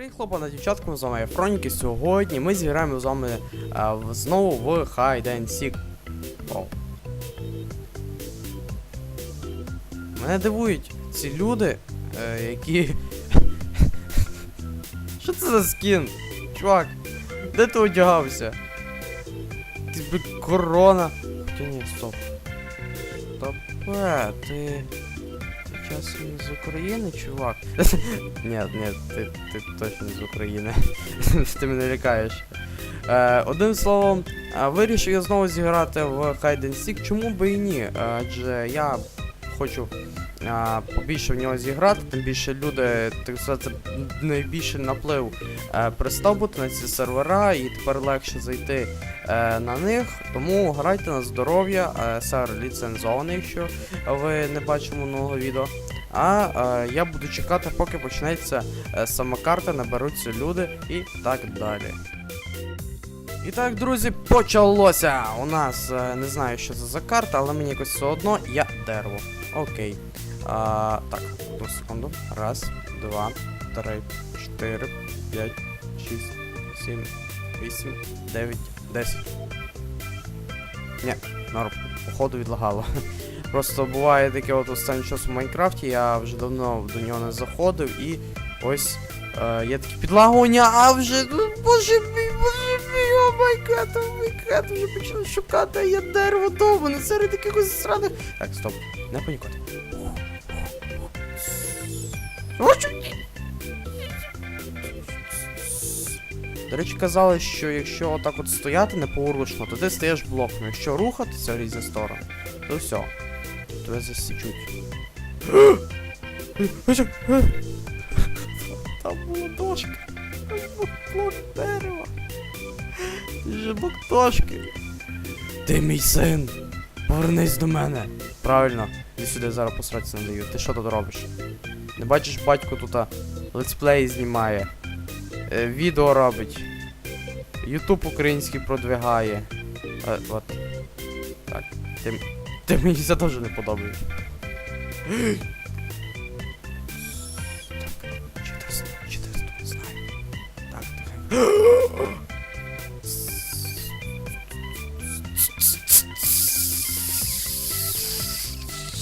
Привіт, хлопа, дівчатку, з вами Фроніки. Сьогодні ми зіграємо з вами е, в- знову в Hide and Seek. Вау. Мене дивують ці люди, е, які. Що це за скін? Чувак, де ти одягався? Ти корона. Хоча ні, стоп. Стоп, е, ти. Ти часом не з України, чувак? Ні, ні, ти, точно з України. ти мене лякаєш. Е, одним словом, е, вирішив я знову зіграти в Hide and Seek. Чому би і ні? Адже я хочу е, побільше в нього зіграти, тим більше люди, так сказати, найбільший наплив е, перестав бути на ці сервера, і тепер легше зайти е, на них. Тому грайте на здоров'я, е, сер ліцензований, якщо ви не бачили минулого відео. А е, я буду чекати, поки почнеться сама карта, наберуться люди і так далі. І так, друзі, почалося! У нас не знаю, що це за карта, але мені якось все одно я дерево. Окей. А, так, одну секунду. Раз, два, три, чотири, п'ять, шість, сім, вісім, дев'ять, десять. Ні, норм, походу відлагало. Просто буває таке от останній час у Майнкрафті, я вже давно до нього не заходив і ось е, є такі підлагування, а вже. Ну, боже мій, боже мій, о май гад, о май гад, вже почали шукати, а я дерево дома, не серед якихось сраних. Так, стоп, не панікуйте. До речі, казали, що якщо отак от стояти неповорушно, то ти стаєш блоком. Якщо рухатися в різні сторони, то все. Тебе засічуть. Там була дошка. Там був блок дерева. Жибок дошки. Ти мій син. Повернись до мене. Правильно, іди сюди зараз посратися не даю. Ти що тут робиш? Не бачиш, батько тут летсплеї знімає. Е, відео робить. Ютуб український продвигає. Е, от. Так. Ти, ти мені це теж не ти?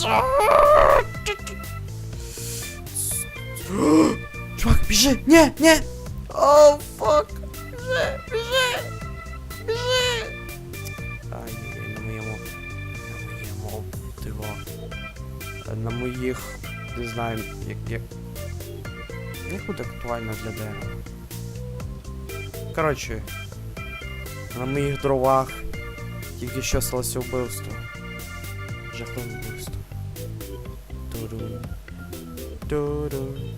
Так. Чувак, біжи! Ні, ні! О, фак! Біжи, біжи! Біжи! Ай, на моєму. На моєму диво. На моїх. Не знаю, як. як. Як буде актуально для дерева. Коротше. На моїх дровах тільки що сталося вбивство. Жахливе вбивство. Туру. Туру.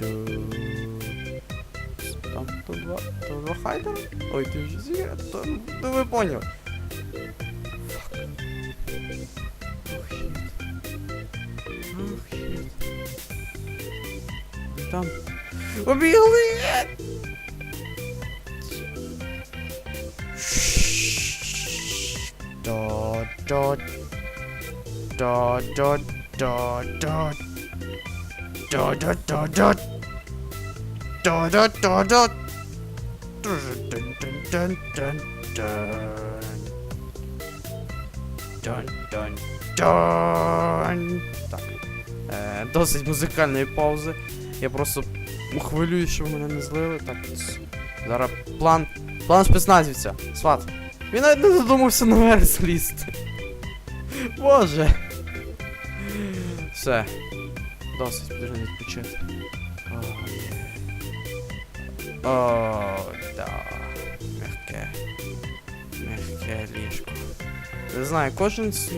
Там то два... То два хайдера? Ой, ты ж зігра, то... Ну ви поняли. Там. Побігли! Dot, dot, dot, dot, да dot. Так. Е, досить музикальної паузи. Я просто хвилююсь, що мене не злили. Так, зараз план. План спецназівця. Сват. Він навіть не додумався наверх злізти. Боже. Все. Досить потрібно відпочити. О. Да. Мягке. Мягке ліжко. Не знаю, кожен з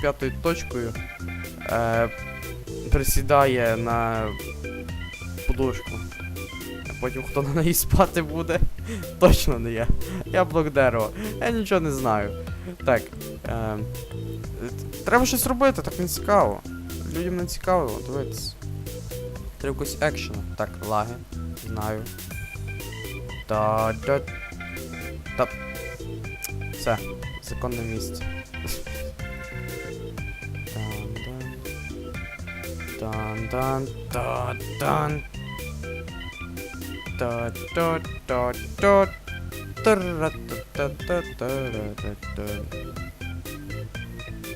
п'ятою точкою е, присідає на подушку. А потім хто на неї спати буде. Точно не я. Я блок дерева. Я нічого не знаю. Так. Е, треба щось робити, так не цікаво. Людям не цікаво, дивитися. Треба якось екшену. Так, лаги. Знаю. Та да. Та. Все. Законне місце. Та-дан. Та-та-та-та.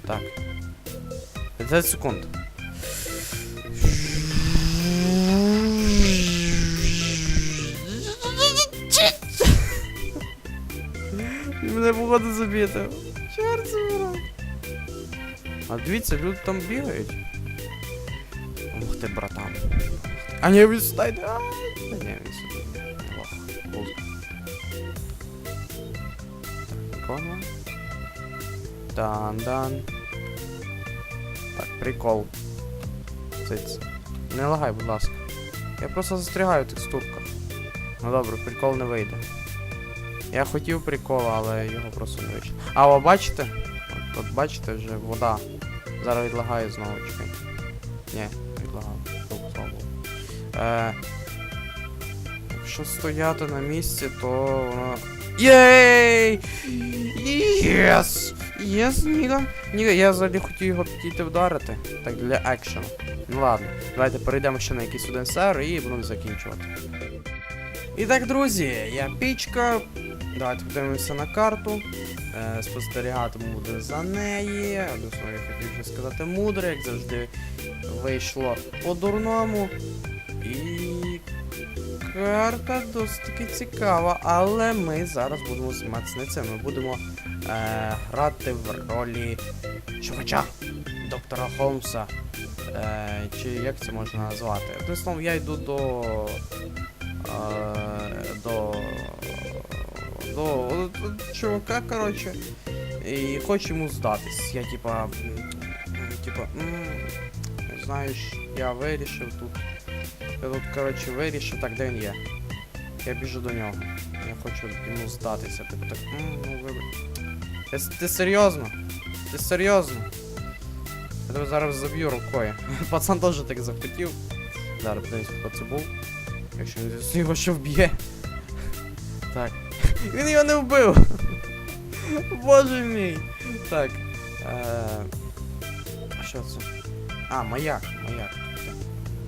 Так. 50 секунд. Мене походу забити. Чорт забирай. А дивіться, люди там бігають. Ух ти, братан. А ні, він стайде. Ай! Та. Лох. Лох. Так, нікого. Дан-дан. Так, прикол. Циць. Не лагай, будь ласка. Я просто застрягаю в текстурках. Ну добре, прикол не вийде. Я хотів прикол, але його просто не вийшло. А, ви бачите? От, от бачите вже вода. Зараз відлагає знову, чекай. Ні, відлагав. Е, якщо стояти на місці, то воно. Єй! Єс! Єс, Ніга. Ніга, я взагалі хотів його підійти вдарити. Так, для екшену. Ну ладно, давайте перейдемо ще на якийсь один сервер і будемо закінчувати. І так, друзі, я пічка. Давайте подивимося на карту. Е, спостерігатиму буде за неї. Словом, я хотів вже сказати мудре, як завжди вийшло по-дурному. І карта досить таки цікава, але ми зараз будемо займатися не цим. Ми будемо е, грати в ролі шукача доктора Холмса. Е, чи як це можна назвати? Одним словом, я йду до. Е, чувака, коротше. І хочу йому здатись. Я типа. Типа. Знаєш, я вирішив тут. Я тут, коротше, вирішив, так де він є. Я біжу до нього. Я хочу йому здатися. Типу так. Ну, вибач. Ти серйозно? Ти серйозно? Я тебе зараз заб'ю рукою. Пацан теж так захотів. Зараз подивись, хто це був. Якщо він його ще вб'є. Так. Він його не вбив! Боже мій! Так. Е... Що це? А, маяк, маяк. Так.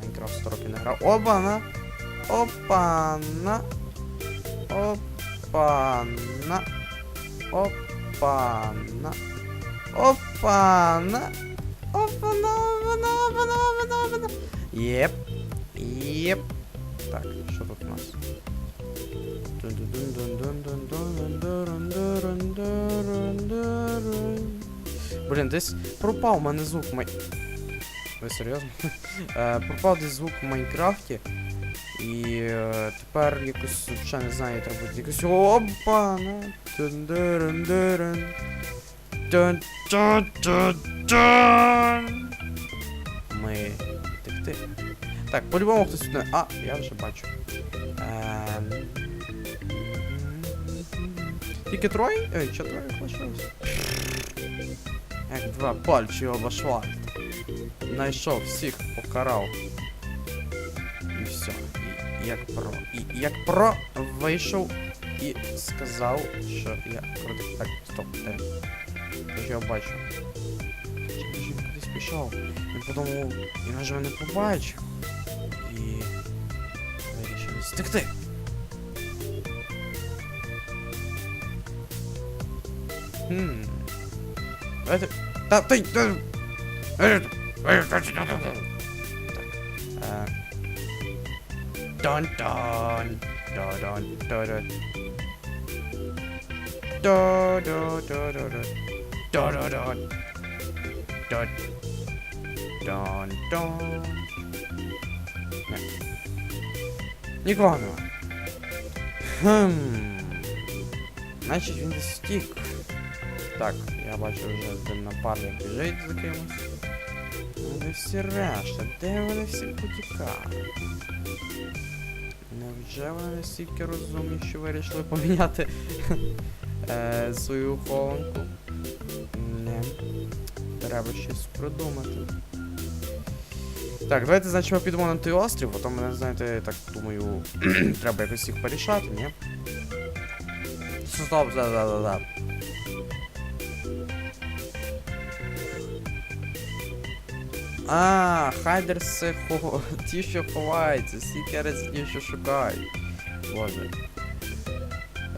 Майнкрафт 100 років не грав. Обана! Опана! Опана! Опана! Опана! Опана, опана, опана, опана, опана. Єп. Єп. Так, що тут у нас? Блін, десь пропав у мене звук в май... Ви серйозно? Пропав десь звук в Майнкрафті. І тепер якось ще не знаю, треба якось. Опа! Ми втекти. Так, по-любому хтось тут. А, я вже бачу. Тільки троє? Що троє лишилось? Як два пальчі об асфальт. Найшов всіх, покарав. І все. І як про. І як про вийшов і сказав, що я крутий. Так, стоп, де? Я його бачу. Він кудись пішов? Він подумав, він вже мене побачив. І вирішив стекти. Хм. Давайте. Та ти. та- Так. е, Дон-дон. Дон-дон. Дон-дон. Дон-дон-дон-дон. Дон-дон-дон. Дон. Дон-дон. Не. Нікого нема. Хм. Значить він десь втік. Так, я бачу вже один напарник біжить за кимось. Де всі решта? Де вони всі потікали? Невже вони настільки розумні, що вирішили поміняти е, свою хованку? Не. Треба щось придумати. Так, давайте, значить, ми підемо на той острів, то мене, знаєте, так думаю, треба якось їх порішати, ні? Стоп, да, А, хайдерси хо... ті, що ховаються, сікерці ті, що шукають. Боже.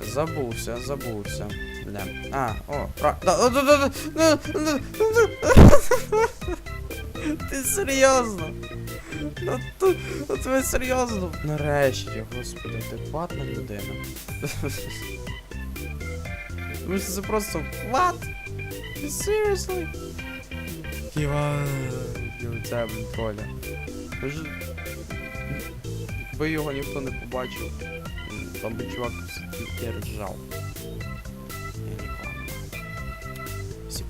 Забувся, забувся. Не. А, о, пра... Да, да, да, да, да, да, да. Ти серйозно? От, от, ви серйозно? Нарешті, господи, адекватна людина. Тому це просто what? Seriously? Іван, це блін троля. Ви ж- Би його ніхто не побачив. Там би чувак тільки ржав. Я не маю. Всі.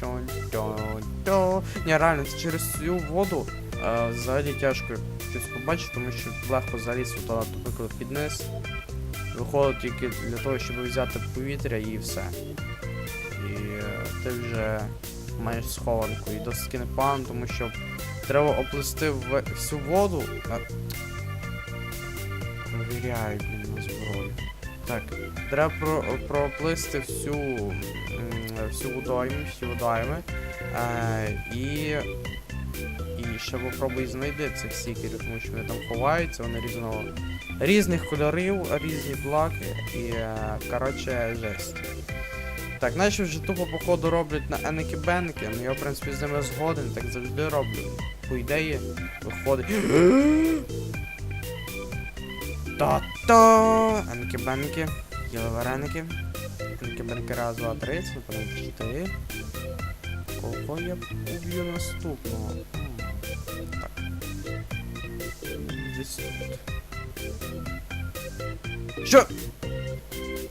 Тон-тон-тон. Ні, реально, це через цю воду е, взагалі тяжко щось побачити, тому що легко заліз туалет, наприклад, під низ. Виходить тільки для того, щоб взяти повітря і все. Ти вже маєш схованку. І досить непогано, тому що треба оплести всю воду. Провіряють на зброю. Так, треба про, проплисти всю, всю водойму, всі водойми. Е, і. І ще попробуй знайди цих сікерів, тому що вони там ховаються, вони різного різних кольорів, різні блоки і е, коротше жесть. Так, наші вже тупо походу роблять на еники беники ну я в принципі з ними згоден, так завжди роблю. По ідеї, виходить. Та-та! Еники беники, їли вареники. Еники беники раз, два, три, це чотири. Кого я уб'ю наступного? Так. Десь тут. Що?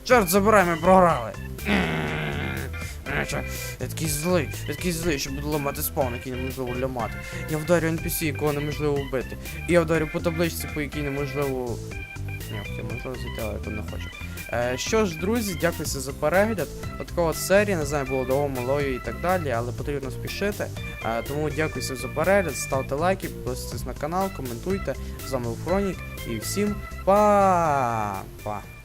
Чорт забирай, ми програли. Е, що? Я такий злий, я такий злий, що буду ламати спаун, який неможливо ламати. Я вдарю NPC, якого неможливо вбити. І я вдарю по табличці, по якій неможливо. Ні, хоча можливо зайти, але я тут не хочу. Е, що ж, друзі, дякуйся за перегляд. От така от серія, не знаю, було довго малою і так далі, але потрібно спішити. Е, тому дякуйся за перегляд, ставте лайки, підписуйтесь на канал, коментуйте. З вами був Хронік і всім па! Па!